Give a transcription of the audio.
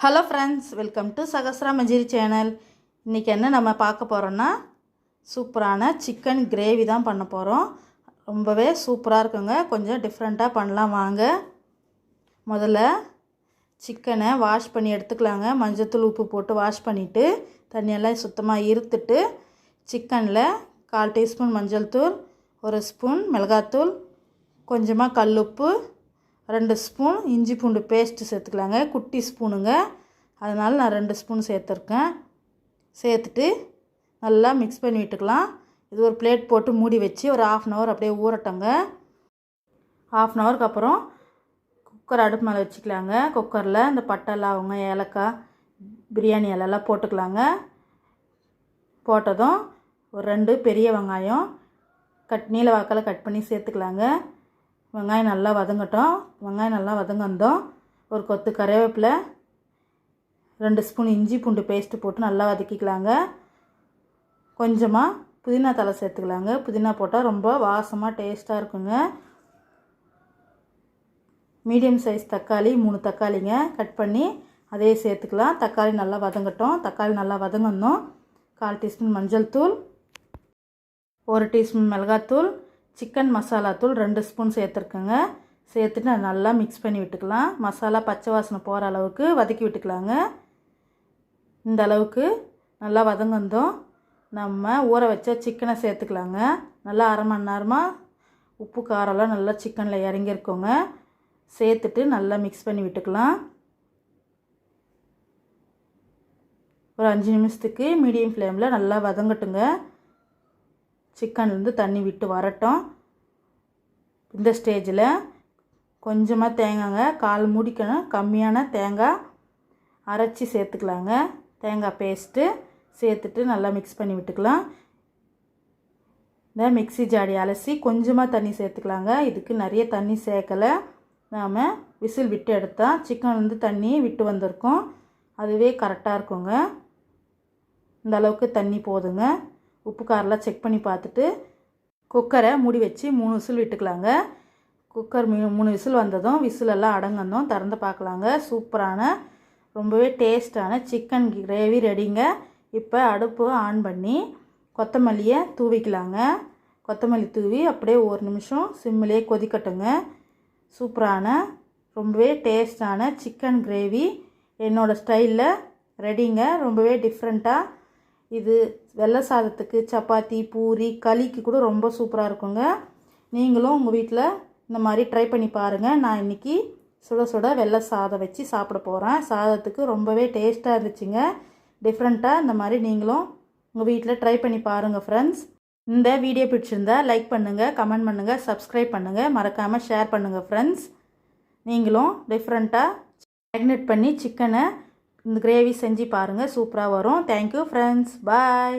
Hello friends welcome to Sahasra Manjiri channel இன்றைக்கி என்ன நம்ம பார்க்க போகிறோன்னா சூப்பரான சிக்கன் கிரேவி தான் பண்ண போகிறோம் ரொம்பவே சூப்பராக இருக்குங்க. கொஞ்சம் டிஃப்ரெண்ட்டாக பண்ணலாம் வாங்க. முதல்ல சிக்கனை வாஷ் பண்ணி எடுத்துக்கலாங்க. மஞ்சத்தூள் உப்பு போட்டு வாஷ் பண்ணிவிட்டு தண்ணியெல்லாம் சுத்தமாக இருத்துட்டு சிக்கனில் கால் டீஸ்பூன் மஞ்சள் தூள் ஒரு ஸ்பூன் மிளகாத்தூள் கொஞ்சமாக கல்லுப்பு ரெண்டு ஸ்பூன் இஞ்சி பூண்டு பேஸ்ட்டு சேர்த்துக்கலாங்க. குட்டி ஸ்பூனுங்க. அதனால் நான் ரெண்டு ஸ்பூன் சேர்த்துருக்கேன். சேர்த்துட்டு நல்லா மிக்ஸ் பண்ணி விட்டுக்கலாம். இது ஒரு பிளேட் போட்டு மூடி வச்சு ஒரு ஆஃப் அன் ஹவர் அப்படியே ஊறட்டங்க. ஆஃப் அன் ஹவருக்கு அப்புறம் குக்கர் அடுப்பு மேலே வச்சுக்கலாங்க. குக்கரில் இந்த பட்டை லவங்க ஏலக்காய் பிரியாணி இலெல்லாம் போட்டுக்கலாங்க. போட்டதும் ஒரு ரெண்டு பெரிய வெங்காயம் கட் நீல வாக்கில் கட் பண்ணி சேர்த்துக்கலாங்க. வெங்காயம் நல்லா வதங்கட்டும். வெங்காயம் நல்லா வதங்கந்தோம். ஒரு கொத்து கருவேப்பிலை ரெண்டு ஸ்பூன் இஞ்சி பூண்டு பேஸ்ட்டு போட்டு நல்லா வதக்கிக்கலாங்க. கொஞ்சமாக புதினா தலை சேர்த்துக்கலாங்க. புதினா போட்டால் ரொம்ப வாசமாக டேஸ்ட்டாக இருக்குங்க. மீடியம் சைஸ் தக்காளி மூணு தக்காளிங்க கட் பண்ணி அதே சேர்த்துக்கலாம். தக்காளி நல்லா வதங்கட்டும். தக்காளி நல்லா வதங்கணும். கால் டீஸ்பூன் மஞ்சள் தூள் ஒரு டீஸ்பூன் மிளகாத்தூள் சிக்கன் மசாலா தூள் ரெண்டு ஸ்பூன் சேர்த்துருக்கேங்க. சேர்த்துட்டு நல்லா மிக்ஸ் பண்ணி விட்டுக்கலாம். மசாலா பச்சை வாசனை போகிற அளவுக்கு வதக்கி விட்டுக்கலாங்க. இந்த அளவுக்கு நல்லா வதங்கந்தோம். நம்ம ஊற வச்ச சிக்கனை சேர்த்துக்கலாங்க. நல்லா அரை மணி நேரமாக உப்பு காரம்லாம் நல்லா சிக்கனில் இறங்கியிருக்கோங்க. சேர்த்துட்டு நல்லா மிக்ஸ் பண்ணி விட்டுக்கலாம். ஒரு அஞ்சு நிமிஷத்துக்கு மீடியம் ஃப்ளேமில் நல்லா வதங்கட்டுங்க. சிக்கன்லேருந்து தண்ணி விட்டு வரட்டும். இந்த ஸ்டேஜில் கொஞ்சமாக தேங்காங்க கால் முடிக்கணும். கம்மியான தேங்காய் அரைச்சி சேர்த்துக்கலாங்க. தேங்காய் பேஸ்ட்டு சேர்த்துட்டு நல்லா மிக்ஸ் பண்ணி விட்டுக்கலாம். இந்த மிக்சி ஜாடி அலசி கொஞ்சமாக தண்ணி சேர்த்துக்கலாங்க. இதுக்கு நிறைய தண்ணி சேர்க்கலை. நாம் விசில் விட்டு எடுத்தால் சிக்கன் வந்து தண்ணி விட்டு வந்திருக்கோம். அதுவே கரெக்டாக இருக்குங்க. இந்த அளவுக்கு தண்ணி போதுங்க. உப்பு காரெலாம் செக் பண்ணி பார்த்துட்டு குக்கரை மூடி வச்சு மூணு விசில் விட்டுக்கலாங்க. குக்கர் மூணு விசில் வந்ததும் விசிலெல்லாம் அடங்கந்தோம் திறந்து பார்க்கலாங்க. சூப்பரான ரொம்பவே டேஸ்டான சிக்கன் கிரேவி ரெடிங்க. இப்போ அடுப்பு ஆன் பண்ணி கொத்தமல்லியை தூவிக்கலாங்க. கொத்தமல்லி தூவி அப்படியே ஒரு நிமிஷம் சிம்மிலே கொதிக்கட்டுங்க. சூப்பரான ரொம்பவே டேஸ்டான சிக்கன் கிரேவி என்னோடய ஸ்டைலில் ரெடிங்க. ரொம்பவே டிஃப்ரெண்ட்டாக இது வெள்ளை சாதத்துக்கு சப்பாத்தி பூரி களிக்கு கூட ரொம்ப சூப்பராக இருக்குங்க. நீங்களும் உங்கள் வீட்டில் இந்த மாதிரி ட்ரை பண்ணி பாருங்கள் நான் இன்றைக்கி சுட சுட வெள்ளை சாதம் வச்சு சாப்பிட போகிறேன் சாதத்துக்கு ரொம்பவே டேஸ்ட்டாக இருந்துச்சுங்க. டிஃப்ரெண்ட்டாக இந்த மாதிரி நீங்களும் உங்கள் வீட்டில் ட்ரை பண்ணி பாருங்கள் ஃப்ரெண்ட்ஸ் இந்த வீடியோ பிடிச்சிருந்தா லைக் பண்ணுங்கள் கமெண்ட் பண்ணுங்கள் சப்ஸ்கிரைப் பண்ணுங்கள் மறக்காமல் ஷேர் பண்ணுங்கள் ஃப்ரெண்ட்ஸ் நீங்களும் டிஃப்ரெண்ட்டாக மேக்னேட் பண்ணி சிக்கனை இந்த கிரேவி செஞ்சு பாருங்கள் சூப்பராக வரும். Thank you friends bye